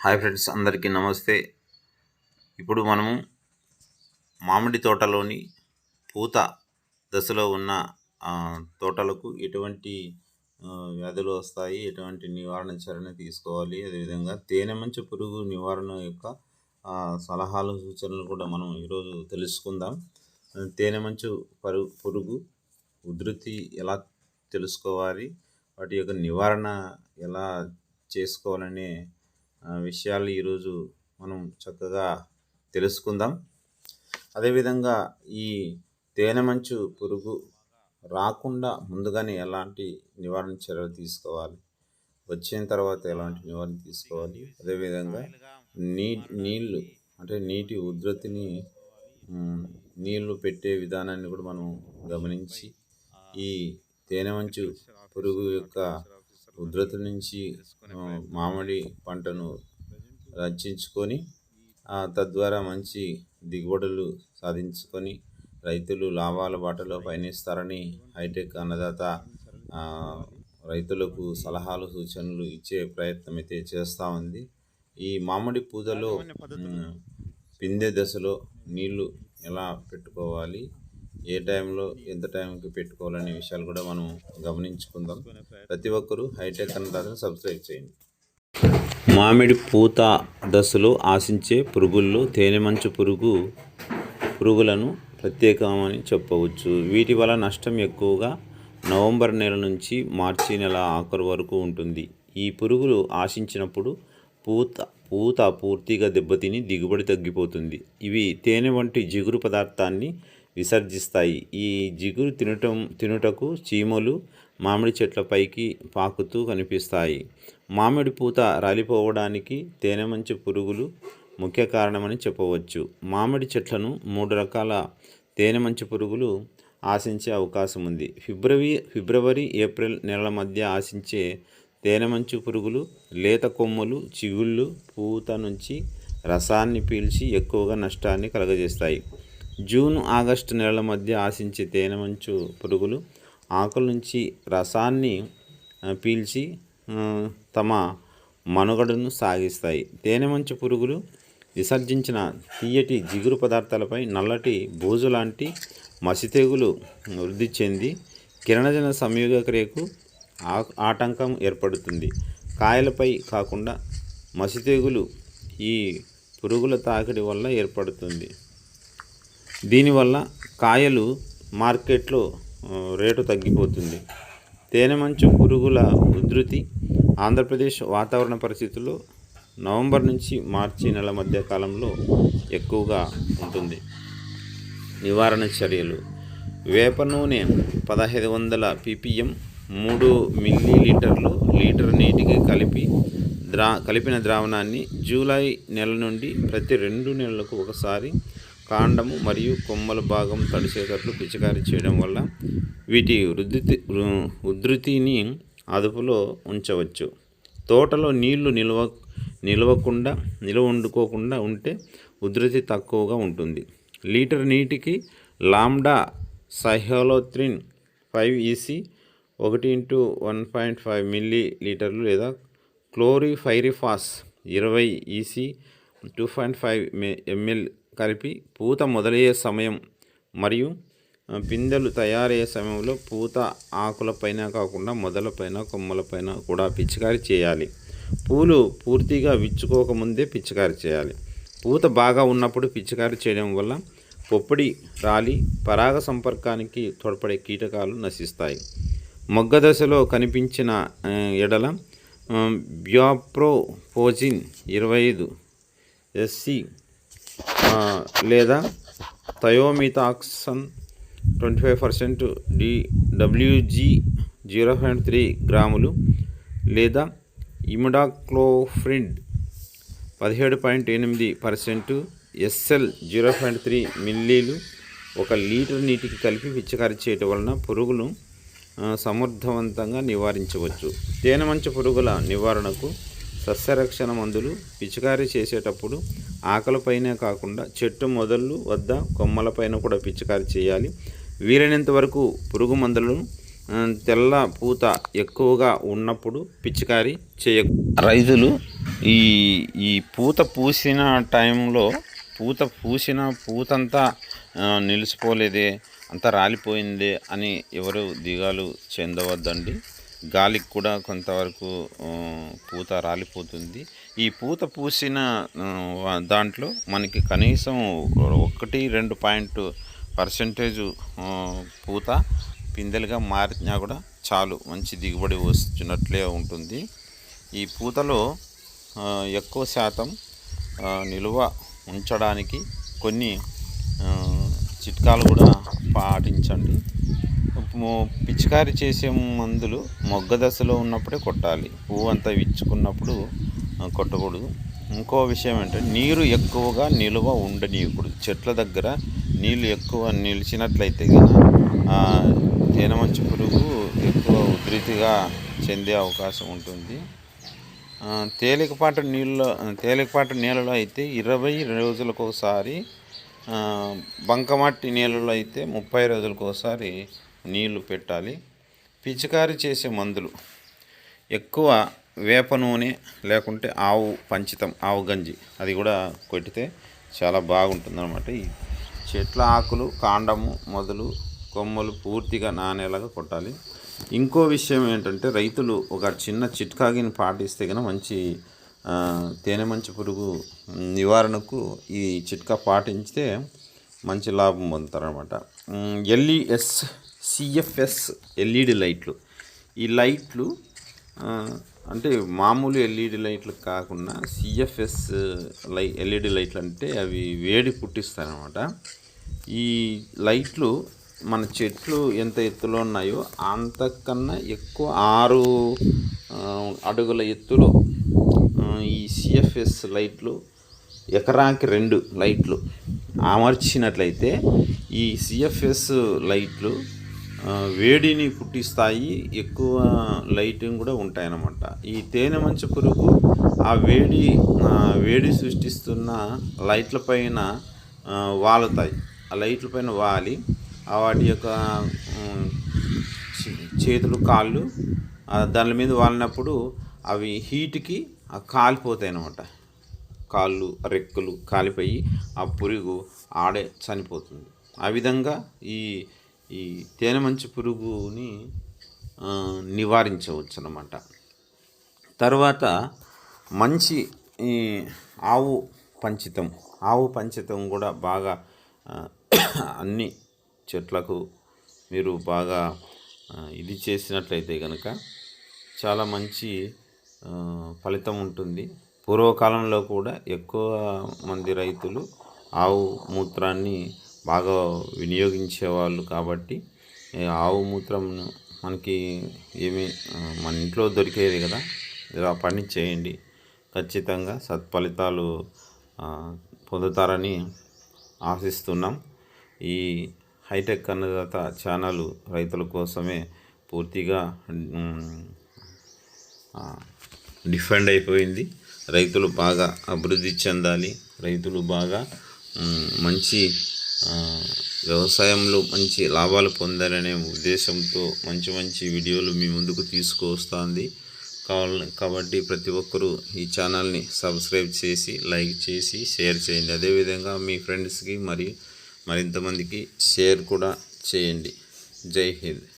Hi friends అందరికీ నమస్తే. ఇప్పుడు మనము మామిడి తోటలోని పూత దశలో ఉన్న తోటలకు ఎటువంటి వ్యాధులు వస్తాయి ఎటువంటి నివారణ చర్యలు తీసుకోవాలి అదేవిధంగా తేనె మంచు పురుగు నివారణ యొక్క సలహాలు సూచనలు కూడా మనం ఈరోజు తెలుసుకుందాం. తేనె మంచు పరు పురుగు ఉధృతి ఎలా తెలుసుకోవాలి వాటి యొక్క నివారణ ఎలా చేసుకోవాలనే విషయాలు ఈరోజు మనం చక్కగా తెలుసుకుందాం. అదేవిధంగా ఈ తేనె మంచు పురుగు రాకుండా ముందుగానే ఎలాంటి నివారణ చర్యలు తీసుకోవాలి? వచ్చిన తర్వాత ఎలాంటి నివారణ తీసుకోవాలి? అదేవిధంగా నీ నీళ్ళు అంటే నీటి ఉధృతిని నీళ్ళు పెట్టే విధానాన్ని కూడా మనం గమనించి ఈ తేనె మంచు పురుగు యొక్క ఉధృతి నుంచి మామిడి పంటను రక్షించుకొని తద్వారా మంచి దిగుబడులు సాధించుకొని రైతులు లాభాల బాటలో పయనిస్తారని హైటెక్ అన్నదాత రైతులకు సలహాలు సూచనలు ఇచ్చే ప్రయత్నం అయితే చేస్తూ ఉంది. ఈ మామిడి పూజలో పిందె దశలో నీళ్ళు ఎలా పెట్టుకోవాలి? ఏ టైంలో ఎంత టైంకి పెట్టుకోవాలనే విషయాలు కూడా మనం గమనించుకుందాం. ప్రతి ఒక్కరూ హైటెక్ అన్నదాతను సబ్స్క్రైబ్ చేయండి. మామిడి పూత దశలో ఆశించే పురుగుల్లో తేనె మంచు పురుగు పురుగులను ప్రత్యేకమని చెప్పవచ్చు. వీటి వల్ల నష్టం ఎక్కువగా నవంబర్ నెల నుంచి మార్చి నెల ఆఖరు వరకు ఉంటుంది. ఈ పురుగులు ఆశించినప్పుడు పూత పూత పూర్తిగా దెబ్బతిని దిగుబడి తగ్గిపోతుంది. ఇవి తేనె వంటి జిగురు పదార్థాన్ని విసర్జిస్తాయి. ఈ జిగురు తినటం తినుటకు చీమలు మామిడి చెట్ల పైకి పాకుతూ కనిపిస్తాయి. మామిడి పూత రాలిపోవడానికి తేనెమంచు పురుగులు ముఖ్య కారణమని చెప్పవచ్చు. మామిడి చెట్లను మూడు రకాల తేనెమంచు పురుగులు ఆశించే అవకాశం ఉంది. ఫిబ్రవరి ఫిబ్రవరి ఏప్రిల్ నెలల మధ్య ఆశించే తేనెమంచు పురుగులు లేత కొమ్మలు చిగుళ్ళు పూత నుంచి రసాన్ని పీల్చి ఎక్కువగా నష్టాన్ని కలుగజేస్తాయి. జూన్ ఆగస్టు నెలల మధ్య ఆశించే తేనెమంచు పురుగులు ఆకుల నుంచి రసాన్ని పీల్చి తమ మనుగడను సాగిస్తాయి. తేనెమంచు పురుగులు విసర్జించిన తీయటి జిగురు పదార్థాలపై నల్లటి బూజు లాంటి మసితెగులు వృద్ధి చెంది కిరణజన సంయోగ క్రియకు ఆ- ఆటంకం ఏర్పడుతుంది. కాయలపై కాకుండా మసితెగులు ఈ పురుగుల తాకిడి వల్ల ఏర్పడుతుంది. దీనివల్ల కాయలు మార్కెట్లో రేటు తగ్గిపోతుంది. తేనె మంచు పురుగుల ఉధృతి ఆంధ్రప్రదేశ్ వాతావరణ పరిస్థితుల్లో నవంబర్ నుంచి మార్చి నెల మధ్య కాలంలో ఎక్కువగా ఉంటుంది. నివారణ చర్యలు. వేప నూనె పదహైదు వందల పీపీఎం మూడు మిల్లీ లీటర్లు లీటర్ నీటికి కలిపి ద్రా కలిపిన ద్రావణాన్ని జూలై నెల నుండి ప్రతి రెండు నెలలకు ఒకసారి కాండము మరియు కొమ్మల భాగం తడిసేటట్లు పిచికారీ చేయడం వల్ల వీటి వృద్ధి ఉధృతిని అదుపులో ఉంచవచ్చు. తోటలో నీళ్ళు నిల్వ నిల్వకుండా నిల్వ వండుకోకుండా ఉంటే ఉధృతి తక్కువగా ఉంటుంది. లీటర్ నీటికి లాంబ్డా సహోలోత్రిన్ ఫైవ్ ఈసీ ఒకటి into one point five milli లీటర్లు లేదా క్లోరిఫైరిఫాస్ ఇరవై EC two point five ML కలిపి పూత మొదలయ్యే సమయం మరియు పిందెలు తయారయ్యే సమయంలో పూత ఆకులపైన కాకుండా మొదలపైన కొమ్మలపైన కూడా పిచికారీ చేయాలి. పూలు పూర్తిగా విచ్చుకోకముందే పిచికారీ చేయాలి. పూత బాగా ఉన్నప్పుడు పిచికారీ చేయడం వల్ల పొప్పడి రాలి పరాగ సంపర్కానికి తోడ్పడే కీటకాలు నశిస్తాయి. మొగ్గ దశలో కనిపించిన ఎడల బ్యాప్రోపోజిన్ ఇరవై ఐదు ఎస్సి లేదా thiamethoxam twenty five percent D WG zero point three గ్రాములు లేదా ఇమిడాక్లోఫ్రిడ్ పదిహేడు పాయింట్ ఎనిమిది percent SL zero point three మిల్లీలు ఒక లీటర్ నీటికి కలిపి పిచికారీ చేయటం వలన పురుగులు సమర్థవంతంగా నివారించవచ్చు. తేనె మంచు పురుగుల నివారణకు సస్యరక్షణ మందులు పిచికారీ చేసేటప్పుడు ఆకలపైనే కాకుండా చెట్టు మొదళ్ళు వద్ద కొమ్మలపైన కూడా పిచికారి చేయాలి. వీలైనంత వరకు పురుగు మందులను తెల్ల పూత ఎక్కువగా ఉన్నప్పుడు పిచికారి చేయ రైతులు ఈ ఈ పూత పూసిన టైంలో పూత పూసిన పూతంతా నిలిచిపోలేదే అంతా రాలిపోయిందే అని ఎవరు దిగాలు చెందవద్దండి. గాలికి కూడా కొంతవరకు పూత రాలిపోతుంది. ఈ పూత పూసిన దాంట్లో మనకి కనీసం ఒకటి రెండు పాయింట్ పర్సెంటేజ్ పూత పిందెలుగా మారినా కూడా చాలు మంచి దిగుబడి వస్తున్నట్లే ఉంటుంది. ఈ పూతలో ఎక్కువ శాతం నిలువ ఉంచడానికి కొన్ని చిట్కాలు కూడా పాటించండి. పిచికారి చేసే మందులు మొగ్గ దశలో ఉన్నప్పుడే కొట్టాలి. పువ్వు అంతా విచ్చుకున్నప్పుడు కొట్టకూడదు. ఇంకో విషయం ఏంటంటే నీరు ఎక్కువగా నిలువ ఉండనీయకూడదు. చెట్ల దగ్గర నీళ్ళు ఎక్కువ నిలిచినట్లయితే కనుక తేనెమంచు పురుగు ఎక్కువ ఉధృతిగా చెందే అవకాశం ఉంటుంది. తేలికపాటి నీళ్ళలో తేలికపాటి నీళ్ళలో అయితే ఇరవై రోజులకు ఒకసారి బంకమట్టి నీళ్ళలో అయితే ముప్పై రోజులకు ఒకసారి నీళ్ళు పెట్టాలి. పిచికారి చేసే మందులు ఎక్కువ వేప నూనె లేకుంటే ఆవు పంచితం ఆవు గంజి అది కూడా కొట్టితే చాలా బాగుంటుంది అనమాట ఈ చెట్ల ఆకులు కాండము మొదలు కొమ్మలు పూర్తిగా నానేలాగా కొట్టాలి. ఇంకో విషయం ఏంటంటే రైతులు ఒక చిన్న చిట్కాగిని పాటిస్తే కనుక మంచి తేనె మంచి పురుగు నివారణకు ఈ చిట్కా పాటించితే మంచి లాభం పొందుతారనమాట ఎల్ఈఎస్ సిఎఫ్ఎస్ ఎల్ఈడి లైట్లు. ఈ లైట్లు అంటే మామూలు ఎల్ఈడి లైట్లు కాకుండా సిఎఫ్ఎస్ లై ఎల్ఈడి లైట్లు అంటే అవి వేడి పుట్టిస్తాయన్నమాట. ఈ లైట్లు మన చెట్లు ఎంత ఎత్తులో ఉన్నాయో అంతకన్నా ఎక్కువ ఆరు అడుగుల ఎత్తులో ఈ సిఎఫ్ఎస్ లైట్లు ఎకరాకి రెండు లైట్లు అమర్చినట్లయితే ఈ సిఎఫ్ఎస్ లైట్లు వేడిని పుట్టిస్తాయి ఎక్కువ లైటింగ్ కూడా ఉంటాయన్నమాట. ఈ తేనె మంచు పురుగు ఆ వేడి వేడి సృష్టిస్తున్న లైట్ల పైన వాలుతాయి. ఆ లైట్ల పైన వాలి వాటి యొక్క చేతులు కాళ్ళు దాని మీద వాలినప్పుడు అవి హీట్కి కాలిపోతాయి అన్నమాట కాళ్ళు రెక్కలు కాలిపోయి ఆ పురుగు ఆడే చనిపోతుంది. ఆ విధంగా ఈ ఈ తేనె మంచు పురుగుని నివారించవచ్చు అన్నమాట తర్వాత మంచి ఈ ఆవు పంచితం. ఆవు పంచితం కూడా బాగా అన్ని చెట్లకు మీరు బాగా ఇది చేసినట్లయితే కనుక చాలా మంచి ఫలితం ఉంటుంది. పూర్వకాలంలో కూడా ఎక్కువ మంది రైతులు ఆవు మూత్రాన్ని బాగా వినియోగించేవాళ్ళు కాబట్టి ఆవు మూత్రం మనకి ఏమి మన ఇంట్లో దొరికేది కదా ఇలా పని చేయండి. ఖచ్చితంగా సత్ఫలితాలు పొందుతారని ఆశిస్తున్నాం. ఈ హైటెక్ అన్నదాత ఛానల్ రైతుల కోసమే పూర్తిగా డిఫెండ్ అయిపోయింది. రైతులు బాగా అభివృద్ధి చెందాలి. రైతులు బాగా మంచి వ్యవసాయంలో మంచి లాభాలు పొందాలనే ఉద్దేశంతో మంచి మంచి వీడియోలు మీ ముందుకు తీసుకువస్తుంది. కాబట్టి ప్రతి ఒక్కరూ ఈ ఛానల్ని సబ్స్క్రైబ్ చేసి లైక్ చేసి షేర్ చేయండి. అదేవిధంగా మీ ఫ్రెండ్స్కి మరి మరింతమందికి షేర్ కూడా చేయండి. జై హింద్.